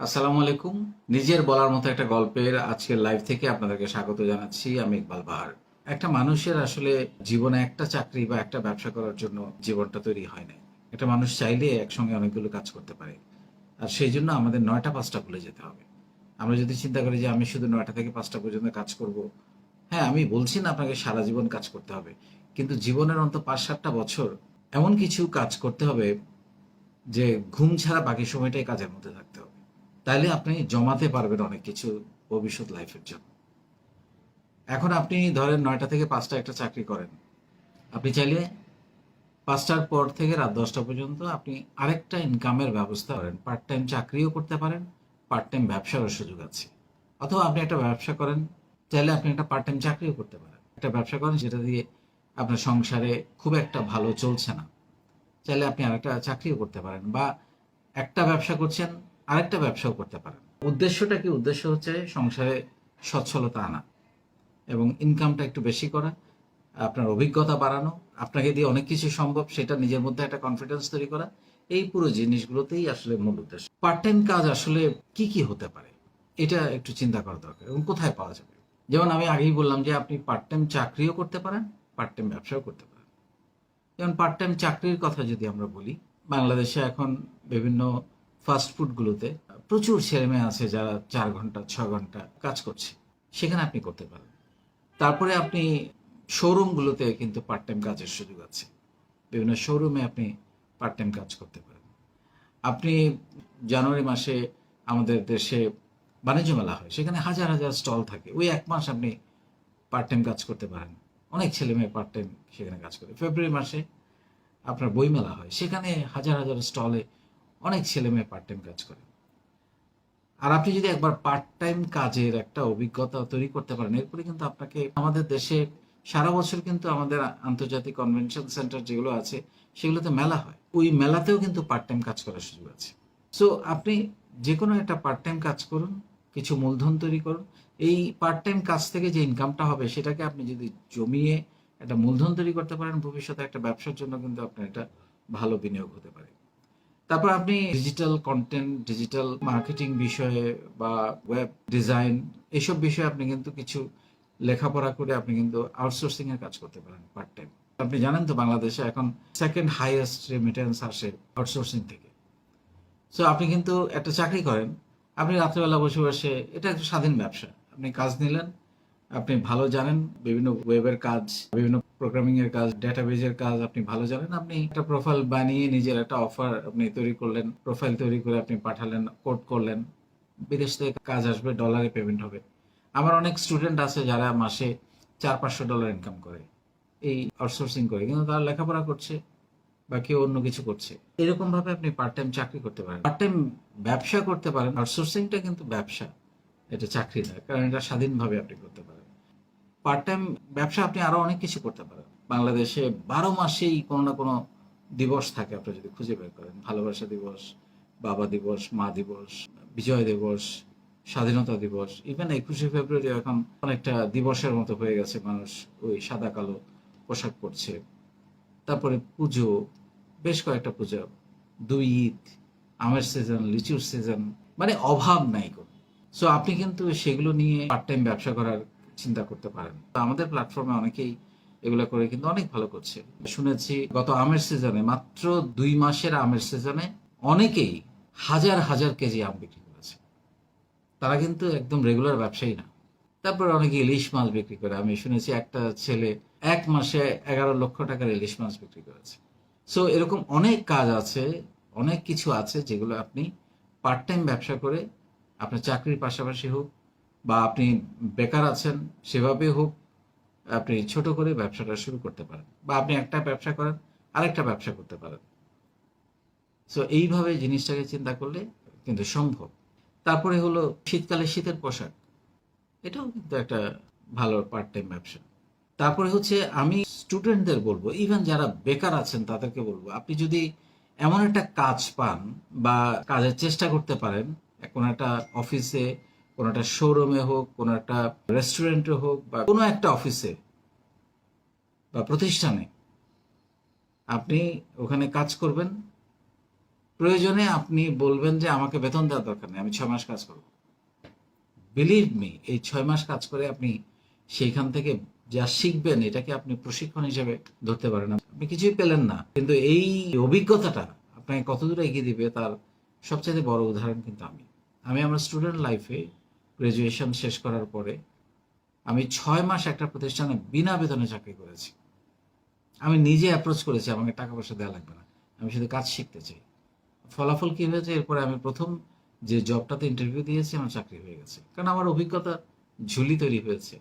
আসসালামু আলাইকুম। নিজের বলার মতো একটা গল্পের আজকের লাইভ থেকে আপনাদেরকে স্বাগত জানাচ্ছি, আমি ইকবাল বাহার। একটা মানুষের আসলে জীবনে একটা চাকরি বা একটা ব্যবসা করার জন্য জীবনটা তৈরি হয় না একটা মানুষ চাইলে একসঙ্গে অনেকগুলো কাজ করতে পারে। আর সেই জন্য আমাদের নয়টা পাঁচটা ভুলে যেতে হবে। আমরা যদি চিন্তা করি যে আমি শুধু নয়টা থেকে পাঁচটা পর্যন্ত কাজ করব হ্যাঁ আমি বলছি না আপনাকে সারা জীবন কাজ করতে হবে, কিন্তু জীবনের অন্ত পাঁচ সাতটা বছর এমন কিছু কাজ করতে হবে যে ঘুম ছাড়া বাকি সময়টাই কাজের মধ্যে থাকতে হবে। তাইলে আপনি জমাতে পারবেন অনেক কিছু ভবিষ্যৎ লাইফের জন্য। এখন আপনি ধরেন নয়টা থেকে পাঁচটা একটা চাকরি করেন। আপনি চাইলে পাঁচটার পর থেকে রাত দশটা পর্যন্ত আপনি আরেকটা ইনকামের ব্যবস্থা করেন। পার্ট টাইম চাকরিও করতে পারেন পার্ট টাইম ব্যবসারও সুযোগ আছে। অথবা আপনি একটা ব্যবসা করেন, চাইলে আপনি একটা পার্ট টাইম চাকরিও করতে পারেন। একটা ব্যবসা করেন, যেটা দিয়ে আপনার সংসারে খুব একটা ভালো চলছে না। চাইলে আপনি আরেকটা চাকরিও করতে পারেন। বা একটা ব্যবসা করছেন আরেকটা ব্যবসাও করতে পারেন। উদ্দেশ্যটা কি? উদ্দেশ্য হচ্ছে সংসারে সচ্ছলতা আনা এবং ইনকামটা একটু বেশি করা, আপনার অভিজ্ঞতা বাড়ানো, আপনাকে দিয়ে অনেক কিছু সম্ভব, সেটা নিজের মধ্যে একটা কনফিডেন্স তৈরি করা, এই পুরো জিনিসগুলোতেই আসলে মূল উদ্দেশ্য। পার্ট টাইম কাজ আসলে কি কি হতে পারে? এটা একটু চিন্তা করা দরকার এবং কোথায় পাওয়া যাবে? যেমন আমি আগেই বললাম যে আপনি পার্ট টাইম চাকরিও করতে পারেন পার্ট টাইম ব্যবসাও করতে পারেন। যেমন পার্ট টাইম চাকরির কথা যদি আমরা বলি, বাংলাদেশে এখন বিভিন্ন ফাস্ট ফুডগুলোতে প্রচুর ছেলেমেয়ে আছে যারা চার ঘণ্টা, ছ ঘণ্টা কাজ করছে। সেখানে আপনি করতে পারেন। তারপরে আপনি শোরুমগুলোতে কিন্তু পার্ট টাইম কাজের সুযোগ আছে। বিভিন্ন শোরুমে আপনি পার্ট টাইম কাজ করতে পারেন। আপনি জানুয়ারি মাসে আমাদের দেশে বাণিজ্য মেলা হয়। সেখানে হাজার হাজার স্টল থাকে। ওই এক মাস আপনি পার্ট টাইম কাজ করতে পারেন। অনেক ছেলে মেয়ে পার্ট টাইম সেখানে কাজ করে। ফেব্রুয়ারি মাসে আপনার বই মেলা হয়। সেখানে হাজার হাজার স্টলে অনেক ছেলে মেয়ে পার্ট টাইম কাজ করে। আর আপনি যদি একবার পার্ট টাইম কাজের একটা অভিজ্ঞতা তৈরি করতে পারেন, এরপরে কিন্তু আপনাকে আমাদের দেশে সারা বছর কিন্তু আমাদের আন্তর্জাতিক কনভেনশন সেন্টার যেগুলো আছে, সেগুলোতে মেলা হয়। ওই মেলাতেও কিন্তু পার্ট টাইম কাজ করার সুযোগ আছে। সো আপনি যে কোনো একটা পার্ট টাইম কাজ করুন, কিছু মূলধন তৈরি করুন, এই পার্ট টাইম কাজ থেকে যে ইনকামটা হবে, সেটাকে আপনি যদি জমিয়ে একটা মূলধন তৈরি করতে পারেন, ভবিষ্যতে একটা ব্যবসার জন্য কিন্তু আপনার এটা ভালো বিনিয়োগ হতে পারে। তারপর আপনি ডিজিটাল কন্টেন্ট ডিজিটাল মার্কেটিং বিষয়ে বা ওয়েব ডিজাইন এসব বিষয়ে আপনি কিন্তু কিছু লেখাপড়া করে আপনি কিন্তু আউটসোর্সিং এর কাজ করতে পারেন পার্ট টাইম আপনি জানেন তো বাংলাদেশে এখন সেকেন্ড হাইয়েস্ট রেমিটেন্স আসে আউটসোর্সিং থেকে। সো আপনি কিন্তু একটা চাকরি করেন, আপনি রাত্রেবেলা বসে বসে, এটা একটা স্বাধীন ব্যবসা। আপনি কাজ নিলেন আপনি ভালো জানেন, বিভিন্ন ওয়েবের কাজ, বিভিন্ন প্রোগ্রামিং এর কাজ ডেটাবেজের কাজ আপনি ভালো জানেন, আপনি একটা প্রোফাইল বানিয়ে নিজের একটা অফার আপনি তৈরি করলেন প্রোফাইল তৈরি করে আপনি পাঠালেন কোড করলেন, বিদেশ থেকে কাজ আসবে ডলারে পেমেন্ট হবে। আমার অনেক স্টুডেন্ট আছে যারা মাসে চার পাঁচশো ডলার ইনকাম করে, এই আউটসোর্সিং করে, কিন্তু তারা লেখাপড়া করছে বা কেউ অন্য কিছু করছে। এরকম ভাবে আপনি পার্ট টাইম চাকরি করতে পারেন। পার্ট টাইম ব্যবসা করতে পারেন আউটসোর্সিংটা কিন্তু ব্যবসা। এটা চাকরি না, কারণ এটা স্বাধীনভাবে আপনি করতে পারেন। পার্ট টাইম ব্যবসা আপনি আরও অনেক কিছু করতে পারেন। বাংলাদেশে বারো মাসেই কোনো না কোনো দিবস থাকে, আপনি যদি খুঁজে বের করেন। ভালোবাসা দিবস, বাবা দিবস, মা দিবস, বিজয় দিবস, স্বাধীনতা দিবস ইভেন একুশে ফেব্রুয়ারি এখন অনেকটা দিবসের মতো হয়ে গেছে, মানুষ ওই সাদা কালো পোশাক পরছে। তারপরে পুজো, বেশ কয়েকটা পুজো। দুই ঈদ, আমের সিজন লিচুর সিজন মানে অভাব নাই কোনো। সো আপনি কিন্তু সেগুলো নিয়ে পার্ট টাইম ব্যবসা করার চিন্তা করতে পারেন। তো আমাদের প্ল্যাটফর্মে অনেকেই এগুলো করে কিন্তু অনেক ভালো করছে। শুনেছি গত আমের সিজনে মাত্র দুই মাসের আমের সিজনে অনেকেই হাজার হাজার কেজি আম বিক্রি করেছে। তারা কিন্তু একদম রেগুলার ব্যবসায়ী না। তারপর অনেকে ইলিশ মাছ বিক্রি করে। আমি শুনেছি একটা ছেলে এক মাসে এগারো লক্ষ টাকার ইলিশ মাছ বিক্রি করেছে। সো এরকম অনেক কাজ আছে, অনেক কিছু আছে যেগুলো আপনি পার্ট টাইম ব্যবসা করে আপনার চাকরির পাশাপাশি হোক বা আপনি বেকার আছেন সেভাবে হোক, আপনি ছোট করে ব্যবসাটা শুরু করতে পারেন বা আপনি একটা ব্যবসা করেন, আরেকটা ব্যবসা করতে পারেন। সো এইভাবে জিনিসটাকে চিন্তা করলে কিন্তু সম্ভব। তারপরে হলো শীতকালে শীতের পোশাক। এটাও কিন্তু একটা ভালো পার্ট টাইম ব্যবসা। তারপরে হচ্ছে আমি স্টুডেন্টদের বলব ইভেন যারা বেকার আছেন তাদেরকে বলব, আপনি যদি এমন একটা কাজ পান বা কাজের চেষ্টা করতে পারেন কোনো একটা অফিসে কোনো একটা শোরুমে হোক, কোনো একটা রেস্টুরেন্টে হোক, বা কোনো একটা অফিসে বা প্রতিষ্ঠানে আপনি ওখানে কাজ করবেন। প্রয়োজনে আপনি বলবেন যে, আমাকে বেতন দেওয়ার দরকার নেই, আমি ছয় মাস কাজ করব। বিলিভ মি এই ছয় মাস কাজ করে আপনি সেইখান থেকে যা শিখবেন, এটাকে আপনি প্রশিক্ষণ হিসেবে ধরতে পারেন। আপনি কিছুই পেলেন না, কিন্তু এই অভিজ্ঞতাটা আপনাকে কতদূর এগিয়ে দিবে, তার সবচেয়ে বড় উদাহরণ কিন্তু আমি। আমি আমার স্টুডেন্ট লাইফে গ্রাজুয়েশন শেষ করার পরে আমি ছয় মাস একটা প্রতিষ্ঠানে বিনা বেতনে চাকরি করেছি। আমি নিজে অ্যাপ্রোচ করেছি, আমাকে টাকা পয়সা দেওয়া লাগবে না। আমি শুধু কাজ শিখতে চাই। ফলাফল কী হয়েছে? এরপরে আমি প্রথম যে জবটাতে ইন্টারভিউ দিয়েছি, আমার চাকরি হয়ে গেছে। কারণ আমার অভিজ্ঞতা ঝুলি তৈরি হয়েছে।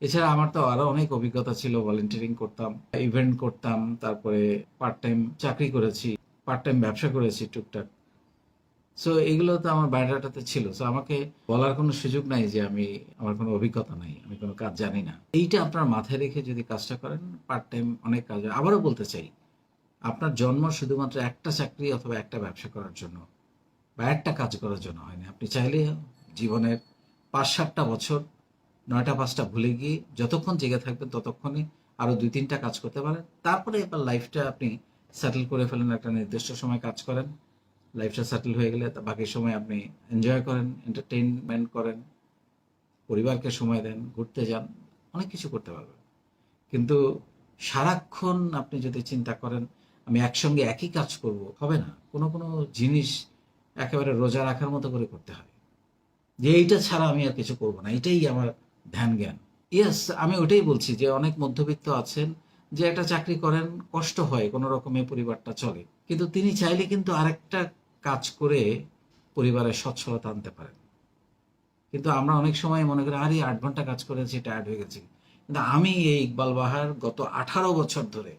এছাড়া আমার তো আরও অনেক অভিজ্ঞতা ছিল ভলেন্টিয়ারিং করতাম ইভেন্ট করতাম, তারপরে পার্ট টাইম চাকরি করেছি পার্ট টাইম ব্যবসা করেছি টুকটাক। সো এগুলো তো আমার বায়োডাটাতে ছিল। সো আমাকে বলার কোনো সুযোগ নাই যে আমি, আমার কোনো অভিজ্ঞতা নাই, আমি কোনো কাজ জানি না। এইটা আপনার মাথায় রেখে যদি কাজটা করেন পার্ট টাইম অনেক কাজ। আবারও বলতে চাই, আপনার জন্ম শুধুমাত্র একটা চাকরি অথবা একটা ব্যবসা করার জন্য বা একটা কাজ করার জন্য হয়নি। আপনি চাইলে জীবনের পাঁচ সাতটা বছর, নয়টা, পাঁচটা ভুলে গিয়ে যতক্ষণ জেগে থাকবেন ততক্ষণই আরও দুই, তিনটা কাজ করতে পারেন। তারপরে এবার লাইফটা আপনি সেটেল করে ফেলেন, একটা নির্দিষ্ট সময় কাজ করেন। লাইফটা সেটেল হয়ে গেলে তা বাকি সময় আপনি এনজয় করেন এন্টারটেইনমেন্ট করেন, পরিবারকে সময় দেন, ঘুরতে যান, অনেক কিছু করতে পারবেন। কিন্তু সারাক্ষণ আপনি যদি চিন্তা করেন, আমি একসঙ্গে একই কাজ করব, হবে না। কোনো কোনো জিনিস একেবারে রোজা রাখার মতো করে করতে হয়। যে এইটা ছাড়া আমি আর কিছু করব না। এটাই আমার ধ্যান জ্ঞান। ইয়েস আমি ওটাই বলছি যে অনেক মধ্যবিত্ত আছেন যে একটা চাকরি করেন, কষ্ট হয়, কোনো রকমে পরিবারটা চলে। কিন্তু তিনি চাইলে কিন্তু আরেকটা কাজ করে পরিবারের সচ্ছলতা আনতে পারেন। কিন্তু আমরা অনেক সময় মনে করি, আরে, আট ঘণ্টা কাজ করেছি টায়ার্ড হয়ে গেছি। কিন্তু আমি এই ইকবাল বাহার গত আঠারো বছর ধরে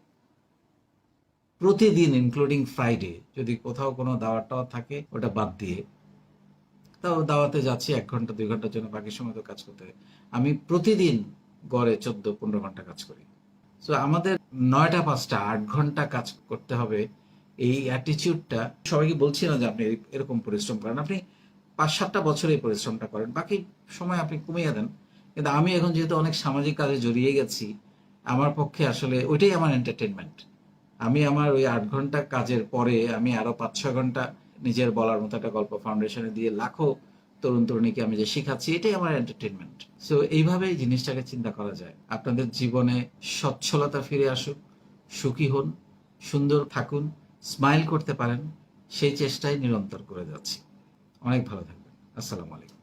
প্রতিদিন ইনক্লুডিং ফ্রাইডে যদি কোথাও কোনো দাওয়াত টাওয়াত থাকে, ওটা বাদ দিয়ে তাও দাওয়াতে যাচ্ছি এক ঘণ্টা, দুই ঘণ্টার জন্য, বাকি সময় তো কাজ করতে হয়। আমি প্রতিদিন গড়ে চোদ্দ, পনেরো ঘণ্টা কাজ করি। সো আমাদের নয়টা, পাঁচটা, আট ঘণ্টা কাজ করতে হবে এই অ্যাটিচিউডটা সবাইকে বলছি না যে আপনি এরকম পরিশ্রম করেন। আপনি পাঁচ সাতটা বছর পরিশ্রমটা করেন। বাকি সময় আপনি কমিয়ে দেন। কিন্তু আমি এখন যেহেতু অনেক সামাজিক কাজে জড়িয়ে গেছি, আমার পক্ষে আসলে ওইটাই আমার এন্টারটেনমেন্ট আমি আমার ওই আট ঘণ্টা কাজের পরে আমি আরও পাঁচ ছ ঘণ্টা নিজের বলার মতো একটা গল্প ফাউন্ডেশনে দিয়ে লাখো তরুণ তরুণীকে আমি যে শেখাচ্ছি, এটাই আমার এন্টারটেনমেন্ট সো এইভাবেই জিনিসটাকে চিন্তা করা যায়। আপনাদের জীবনে সচ্ছলতা ফিরে আসুক, সুখী হন, সুন্দর থাকুন। স্মাইল করতে পারেন সেই চেষ্টাই নিরন্তর করে যাচ্ছি। অনেক ভালো থাকবেন। আসসালামু আলাইকুম।